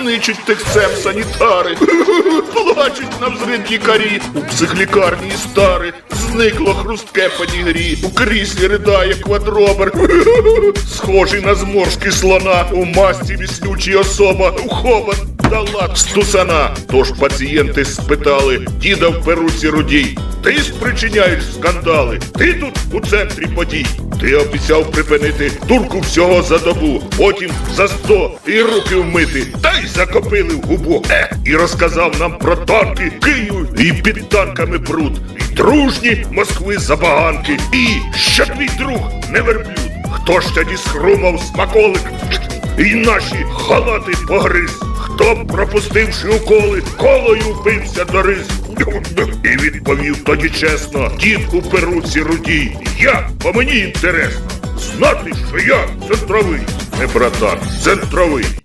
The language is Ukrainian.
ничуть тихцем санітари. Плачуть навзрид лікарі. У психлікарні стари зникло хрустке панігрі. У кріслі ридає квадробер. Схожий на зморшки слона. У масці віснючий особа. У хобот дала стусана. Тож пацієнти спитали, діда в перуці рудій. Ти спричиняєш скандали, ти тут у центрі подій. Ти обіцяв припинити турку всього за добу, потім за сто і руки вмити, та й закопили в губу. Е, і розказав нам про танки, Київ і під танками бруд, і дружні Москви забаганки, і що твій друг не верблюд. Хто ж тоді схрумав смаколик? І наші халати погриз. Хто, пропустивши уколи, колою вбився до рис. І відповів тоді чесно, дід у перуці рудій. Я, бо мені інтересно, знати, що я центровий, не братан, центровий.